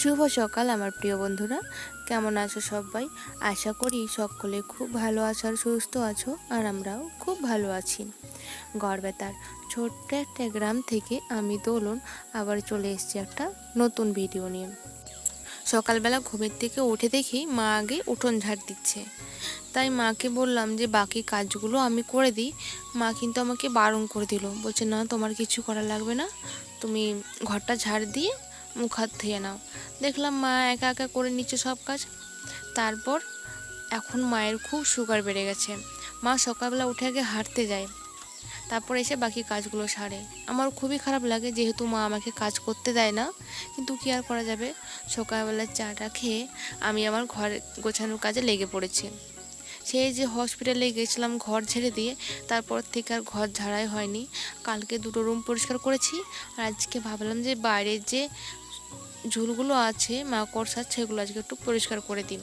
শুভ সকাল আমার প্রিয় বন্ধুরা। কেমন আছো সবাই? আশা করি সকলে খুব ভালো আছো আর সুস্থ আছো, আর আমরাও খুব ভালো আছি। গড়বেতার ছোট্ট একটা গ্রাম থেকে আমি দোলন আবার চলে এসেছি একটা নতুন ভিডিও নিয়ে। সকালবেলা ঘুমের থেকে উঠে দেখি মা আগে উঠোন ঝাড় দিচ্ছে। তাই মাকে বললাম যে, বাকি কাজগুলো আমি করে দিই। মা কিন্তু আমাকে বারণ করে দিল। বলছে, না, তোমার কিছু করা লাগবে না। তুমি ঘরটা ঝাড় দিয়ে মুখ হাত ধুয়ে নাও। দেখলাম মা একা একা করে নিচ্ছে সব কাজ। তারপর এখন মায়ের খুব সুগার বেড়ে গেছে। মা সকালবেলা উঠে আগে হাঁটতে যায়। তারপর এসে বাকি কাজগুলো সারে। আমার খুবই খারাপ লাগে যেহেতু মা আমাকে কাজ করতে দেয় না। কিন্তু কী আর করা যাবে? সকালবেলা চাটা খেয়ে আমি আমার ঘর গোছানোর কাজে লেগে পড়েছি। সেই যে হসপিটালে গেছিলাম ঘর ছেড়ে দিয়ে, তারপর থেকে আর ঘর ঝাড়াই হয়নি। কালকে দুটো রুম পরিষ্কার করেছি, আর আজকে ভাবলাম যে বাইরের যে ঝুলগুলো আছে মাকড়সার সেগুলো আজকে একটু পরিষ্কার করে দিন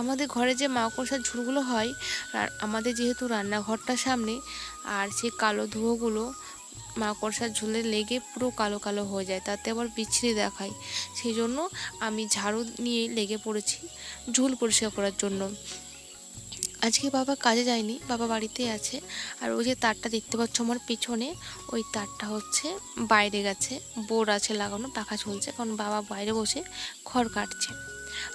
আমাদের ঘরে যে মাকড়সার ঝুলগুলো হয় আমাদের যেহেতু রান্নাঘরটার সামনে, আর সেই কালো ধুয়োগুলো মাকড়সার ঝুলে লেগে পুরো কালো কালো হয়ে যায়, তাতে আবার বিচ্ছিরি দেখায়। সেই জন্য আমি ঝাড়ু নিয়ে লেগে পড়েছি ঝুল পরিষ্কার করার জন্য। আজকে বাবা কাজে যায়নি, বাবা বাড়িতে আছে। আর ওই যে তারটা দেখতে পাচ্ছ আমার পিছনে, ওই তারটা হচ্ছে বাইরে গেছে বোর্ড আছে লাগানো, পাখা চলছে কারণ বাবা বাইরে বসে খড় কাটছে।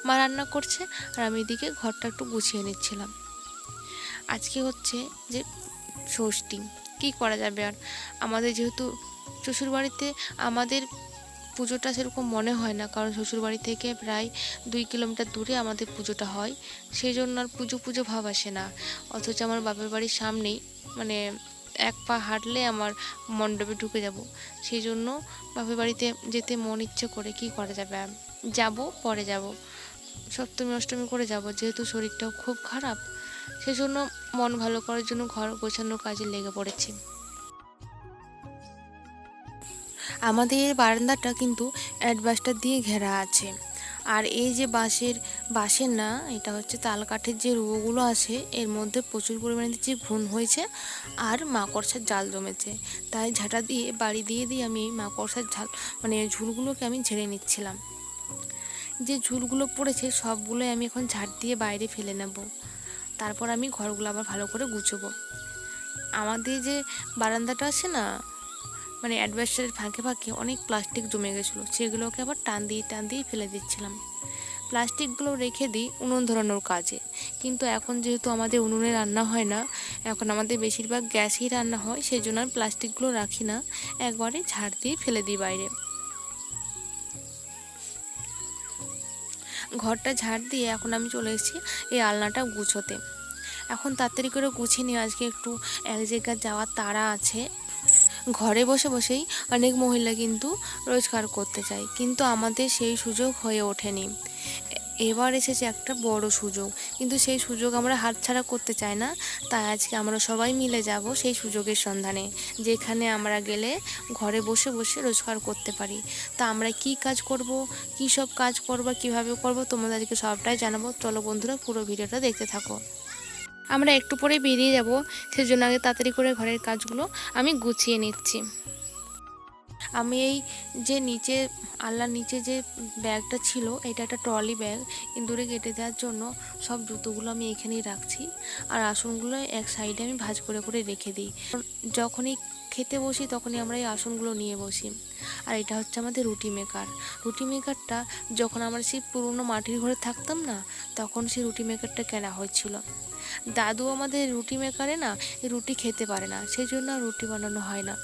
মা রান্না করছে, আর আমি এদিকে ঘরটা একটু গুছিয়ে নিচ্ছিলাম। আজকে হচ্ছে যে ষষ্ঠী। কী করা যাবে? আর আমাদের যেহেতু শ্বশুরবাড়িতে আমাদের পুজোটা সেরকম মনে হয় না। কারণ শ্বশুরবাড়ি থেকে প্রায় দুই কিলোমিটার দূরে আমাদের পুজোটা হয়। সেই জন্য আর পুজো পুজো ভাব আসে না। অথচ আমার বাপের বাড়ির সামনেই মানে এক পা হাঁটলে আমার মণ্ডপে ঢুকে যাব। সেই জন্য বাপের বাড়িতে যেতে মন ইচ্ছে করে কি করা যাবে? যাব, পরে যাব। সপ্তমী, অষ্টমী করে যাব। যেহেতু শরীরটাও খুব খারাপ সেই জন্য মন ভালো করার জন্য ঘর গোছানোর কাজে লেগে পড়েছি। আমাদের বারান্দাটা কিন্তু অ্যাডভাস্টার দিয়ে ঘেরা আছে। আর এই যে বাঁশের বাঁশের না, এটা হচ্ছে তাল কাঠের যে রুয়োগুলো আছে, এর মধ্যে প্রচুর পরিমাণে যে ঘুণ হয়েছে আর মাকড়সার জাল জমেছে। তাই ঝাঁটা দিয়ে, বাড়ি দিয়ে দিয়ে আমি মাকড়সার ঝাল মানে ঝুলগুলোকে আমি ঝেড়ে নিচ্ছিলাম। যে ঝুলগুলো পড়েছে, সবগুলোই আমি এখন ঝাড় দিয়ে বাইরে ফেলে নেব। তারপর আমি ঘরগুলো আবার ভালো করে গুছবো। আমাদের যে বারান্দাটা আছে না মানে অ্যাডভেস্টারের ফাঁকে ফাঁকে অনেক প্লাস্টিক জমে গেছিল, সেগুলোকে আবার টান দিয়ে টান দিয়ে ফেলে দিচ্ছিলাম। প্লাস্টিকগুলো রেখে দিই উনুন ধরানোর কাজে। কিন্তু এখন যেহেতু আমাদের উনুনে রান্না হয় না, এখন আমাদের বেশিরভাগ গ্যাসেই রান্না হয়, সেই জন্য আর প্লাস্টিকগুলো রাখি না। একবারে ঝাড় দিয়ে ফেলে দিই বাইরে। ঘরটা ঝাড় দিয়ে এখন আমি চলে এসেছি এই আলনাটা গুছোতে। এখন তাড়াতাড়ি করে গুছিয়ে নিই, আজকে একটু এক জায়গায় যাওয়ার তাড়া আছে। ঘরে বসে বসেই অনেক মহিলা কিন্তু রোজগার করতে চায়, কিন্তু আমাদের সেই সুযোগ হয়ে ওঠেনি। এবার এসেছে একটা বড় সুযোগ। কিন্তু সেই সুযোগ আমরা হাতছাড়া করতে চাই না। তাই আজকে আমরা সবাই মিলে যাব সেই সুযোগের সন্ধানে, যেখানে আমরা গেলে ঘরে বসে বসে রোজগার করতে পারি। তা আমরা কি কাজ করব, কি সব কাজ করব, কীভাবে করব, তোমাদেরকে সবটাই জানাব। চলো বন্ধুরা, পুরো ভিডিওটা দেখতে থাকো। আমরা একটু পরে বেরিয়ে যাব। সেজন্য আগে তাড়াতাড়ি করে ঘরের কাজগুলো আমি গুছিয়ে নিচ্ছি। আমি এই যে নিচে আল্লাহর নিচে যে ব্যাগটা ছিল, এটা একটা ট্রলি ব্যাগ। ইঁদুরে কেটে দেওয়ার জন্য সব জুতোগুলো আমি এখানেই রাখছি। আর আসনগুলো এক সাইডে আমি ভাজ করে করে রেখে দিই। যখনই খেতে বসি, তখনই আমরা এই আসনগুলো নিয়ে বসি। আর এটা হচ্ছে আমাদের রুটি মেকার। রুটি মেকারটা যখন আমরা সেই পুরনো মাটির ঘরে থাকতাম না, তখন সেই রুটি মেকারটা কেনা হয়েছিল। দাদু আমাদের রুটি মেকারে না রুটি খেতে পারে না। সেই জন্য রুটি বানানো হয় না।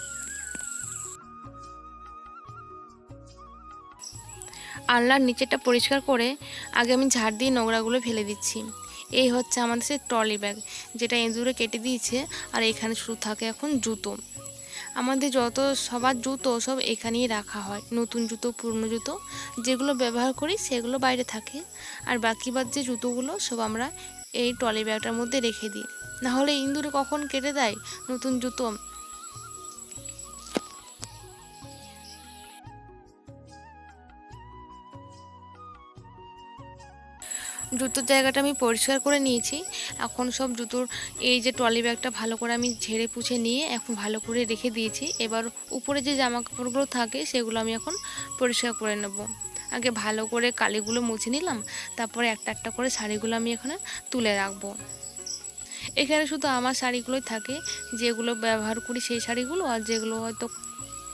আলনার নিচেটা পরিষ্কার করে আগে আমি ঝাড় দিয়ে নোংরাগুলো ফেলে দিচ্ছি। এই হচ্ছে আমাদের সেই ট্রলি ব্যাগ, যেটা এঁদুরে কেটে দিয়েছে আর এখানে শুধু থাকে এখন জুতো। আমাদের যত সবার জুতো সব এখানেই রাখা হয়, নতুন জুতো, পুরনো জুতো, যেগুলো ব্যবহার করি সেগুলো বাইরে থাকে। আর বাকি বাদ যে জুতোগুলো সব আমরা এই ট্রলি ব্যাগটার মধ্যে রেখে দিই। নাহলে ইঁদুরে কখন কেটে দেয় নতুন জুতো? জুতোর জায়গাটা আমি পরিষ্কার করে নিয়েছি। এখন সব জুতোর এই যে ট্রলি ব্যাগটা ভালো করে আমি ঝেড়ে পুছে নিয়ে এখন ভালো করে রেখে দিয়েছি। এবার উপরে যে জামা কাপড়গুলো থাকে সেগুলো আমি এখন পরিষ্কার করে নেব। আগে ভালো করে কালিগুলো মুছে নিলাম, তারপরে একটা একটা করে শাড়িগুলো আমি এখানে তুলে রাখব। এখানে শুধু আমার শাড়িগুলোই থাকে, যেগুলো ব্যবহার করি সেই শাড়িগুলো আর যেগুলো হয়তো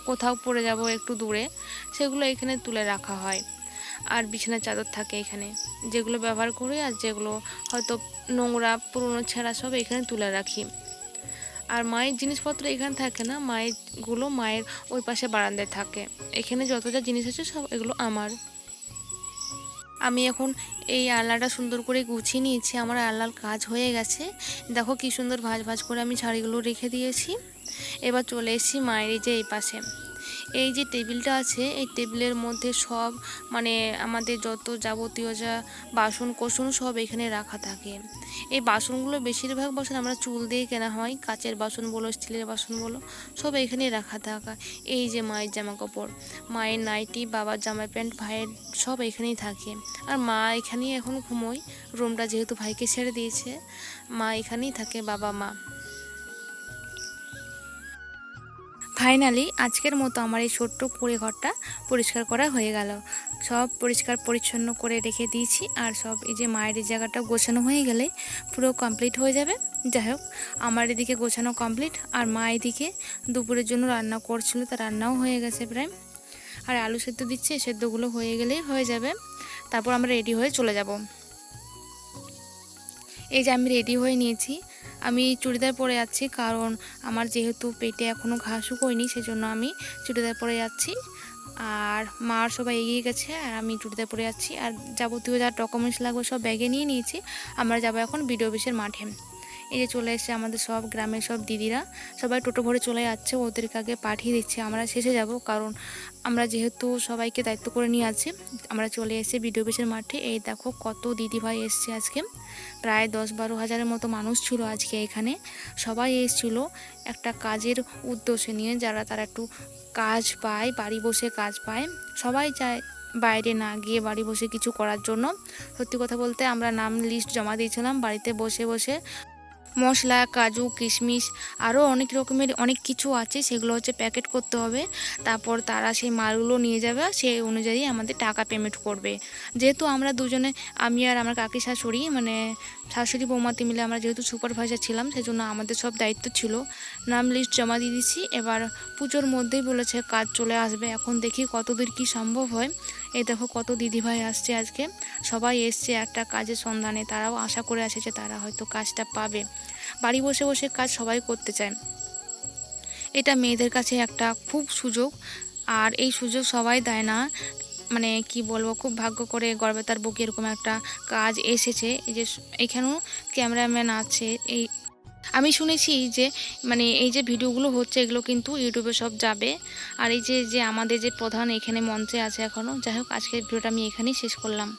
কোথাও পরে যাব একটু দূরে, সেগুলো এখানে তুলে রাখা হয়। আর বিছানার চাদর থাকে এখানে। যেগুলো ব্যবহার করি আর যেগুলো হয়তো নোংরা, পুরনো ছেঁড়া সব এখানে তুলে রাখি। আর মায়ের জিনিসপত্র এখানে থাকে না মায়েরগুলো মায়ের ওই পাশে বারান্দায় থাকে। এখানে যত যা জিনিস আছে সব এগুলো আমার। আমি এখন এই আলনাটা সুন্দর করে গুছিয়ে নিয়েছি, আমার আলনার কাজ হয়ে গেছে। দেখো কি সুন্দর ভাজ ভাজ করে আমি শাড়িগুলো রেখে দিয়েছি। এবার চলে এসেছি মায়ের এই যে এই পাশে। এই যে টেবিলটা আছে, এই টেবিলের মধ্যে সব মানে আমাদের যত যাবতীয় যা বাসন কোসন সব এখানে রাখা থাকে। এই বাসনগুলো বেশিরভাগ বাসন আমরা চুল দিয়ে কেনা হয়, কাচের বাসন বলো, স্টিলের বাসন বলো, সব এখানে রাখা থাকা। এই যে মায়ের জামা কাপড় মায়ের নাইটি, বাবার জামা প্যান্ট, ভাইয়ের সব এখানেই থাকে। আর মা এখানেই এখন ঘুমোয়, রুমটা যেহেতু ভাইকে ছেড়ে দিয়েছে, মা এখানেই থাকে বাবা মা ফাইনালি আজকের মতো আমার এই ছোট্ট কুড়ে ঘরটা পরিষ্কার করা হয়ে গেল। সব পরিষ্কার পরিচ্ছন্ন করে রেখে দিয়েছি আর সব এই যে মায়ের এই জায়গাটা গোছানো হয়ে গেলে পুরো কমপ্লিট হয়ে যাবে। যাই হোক, আমার এদিকে গোছানো কমপ্লিট আর মা এদিকে দুপুরের জন্য রান্না করছিল, তা রান্নাও হয়ে গেছে প্রায়। আর আলু সেদ্ধ দিচ্ছে, সেদ্ধগুলো হয়ে গেলেই হয়ে যাবে। তারপর আমরা রেডি হয়ে চলে যাব। এই যে আমি রেডি হয়ে নিয়েছি আমি চুড়িদার পরে যাচ্ছি, কারণ আমার যেহেতু পেটে এখনও ঘা শুকোয়নি, সেজন্য আমি চুড়িদার পরে যাচ্ছি। আর মার সবাই এগিয়ে গেছে, আর আমি চুড়িদার পরে যাচ্ছি। আর যাবতীয় যা ডকুমেন্টস লাগবে সব ব্যাগে নিয়ে নিয়েছি। আমরা যাব এখন বিডিও অফিসের মাঠে। এই যে চলে এসেছে আমাদের সব গ্রামের সব দিদিরা। সবাই টোটো ভরে চলে যাচ্ছে, ওদেরকে আগে পাঠিয়ে দিচ্ছে। আমরা শেষে যাব, কারণ আমরা যেহেতু সবাইকে দায়িত্ব করে নিয়ে আছি, আমরা চলে এসেছি বিডিও অফিসের মাঠে। এই দেখো কত দিদিভাই এসছে আজকে। প্রায় দশ বারো হাজারের মতো মানুষ ছিল আজকে এখানে। সবাই এসেছিল একটা কাজের উদ্দেশ্য নিয়ে, যারা তারা একটু কাজ পায়, বাড়ি বসে কাজ পায়। সবাই চায় বাইরে না গিয়ে বাড়ি বসে কিছু করার জন্য। সত্যি কথা বলতে আমরা নাম লিস্ট জমা দিয়েছিলাম, বাড়িতে বসে বসে মশলা, কাজু, কিশমিশ আরও অনেক রকমের অনেক কিছু আছে, সেগুলো হচ্ছে প্যাকেট করতে হবে। তারপর তারা সেই মালগুলো নিয়ে যাবে, সেই অনুযায়ী আমাদের টাকা পেমেন্ট করবে। যেহেতু আমরা দুজনে, আমি আর আমার কাকি শাশুড়ি মানে শাশুড়ি বৌমাতে মিলে আমরা যেহেতু সুপারভাইজার ছিলাম, সেজন্য আমাদের সব দায়িত্ব ছিল। নাম লিস্ট জমা দিয়ে দিচ্ছি, এবার পুজোর মধ্যেই বলেছে কাজ চলে আসবে। এখন দেখি কতদূর কি সম্ভব হয়। এই দেখো কত দিদিভাই আসছে আজকে। সবাই এসছে একটা কাজের সন্ধানে। তারাও আশা করে আসে যে তারা হয়তো কাজটা পাবে। বাড়ি বসে বসে কাজ সবাই করতে চায়। এটা মেয়েদের কাছে একটা খুব সুযোগ। আর এই সুযোগ সবাই দেয় না। মানে কি বলব, খুব ভাগ্য করে গর্বে তার বুকে এরকম একটা কাজ এসেছে। এই যে এখানেও ক্যামেরাম্যান আছে। এই আমি শুনেছি যে মানে এই যে ভিডিওগুলো হচ্ছে, এগুলো কিন্তু ইউটিউবে সব যাবে। আর এই যে যে আমাদের যে প্রধান এখানে মঞ্চে আছে এখনও যাই হোক, আজকের ভিডিওটা আমি এখানেই শেষ করলাম।